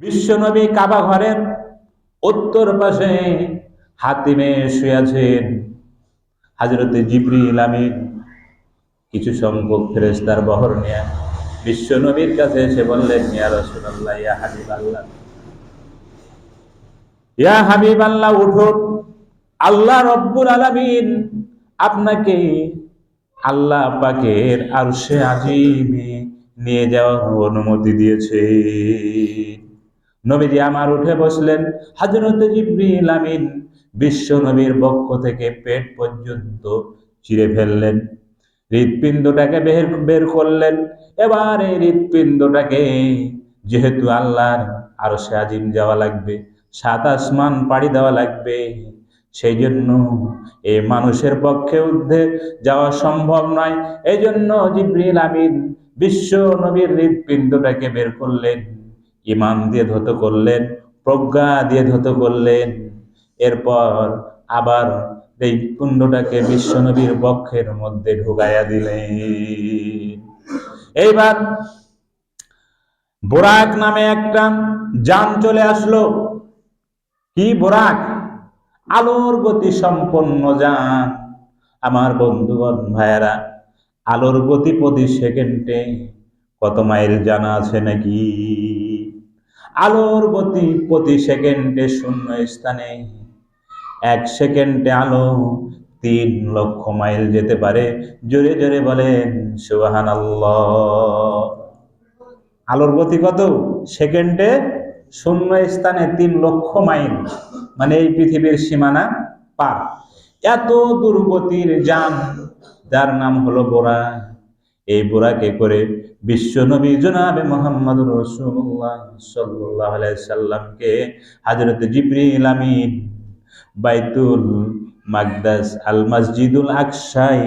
বিশ্বনবী কাবা ঘরের উত্তর পাশে হাতিমে শুয়েছেন হাজরতে জিবরিল আমিন। কিছু সংখ্যক ফেরেস্তার বহর নিয়ে বিশ্ব নবীর কাছে এসে বললেন, ইয়া রাসূলুল্লাহ, ইয়া হাবিব আল্লাহ ইয়া হাবিব আল্লাহ উঠুন আল্লাহ রব্বুল আলামিন আপনাকে আল্লাহ পাকের আরশে আজিমে নিয়ে যাওয়ার অনুমতি দিয়েছে। নবীজি আমার উঠে বসলেন হাজরত জিবরিল আমিন বিশ্ব নবীর বক্ষ থেকে পেট পর্যন্ত চিরে ফেললেন। হৃৎপিণ্ডটাকে বের বের করলেন। এবার এই হৃৎপিণ্ডটাকে যেহেতু আল্লাহর আরও সে আজিম যাওয়া লাগবে, সাত আসমান পাড়ি দেওয়া লাগবে সেই জন্য এই মানুষের পক্ষে ঊর্ধ্বে যাওয়া সম্ভব নয়। এই জন্য জিব্রিল আমিন বিশ্ব নবীর হৃৎপিণ্ডটাকে বের করলেন। ইমান দিয়ে ধত করলেন, প্রজ্ঞা দিয়ে ধত করলেন। এরপর আবার এই কুণ্ডটাকে বিশ্বনবীর বক্ষের মধ্যে ঢুকাইয়া দিলেন। এইবার বোরাক নামে একটা যান চলে আসলো। কি বোরাক? আলোর গতি সম্পন্ন যান। আমার বন্ধুগণ, ভাইয়েরা, আলোর গতি প্রতি সেকেন্ডে কত মাইল জানা আছে নাকি? আলোর গতি প্রতি সেকেন্ডে শূন্য স্থানে এক সেকেন্ডে আলো তিন লক্ষ মাইল যেতে পারে। জোরে জোরে বলেন সুবাহান আলোর গতি কত? সেকেন্ডে শূন্য স্থানে তিন লক্ষ মাইল। মানে এই পৃথিবীর সীমানা পার। এত দুর্গতির যান, যার নাম হলো বোরা এই বোরাকে করে বিশ্ব নবী জনাবে মোহাম্মদ রসুল্লাহ সাল্লাহ সাল্লামকে হাজরত জিবরিল আমিন বাইতুল মাকদাস আল মসজিদুল আকসাই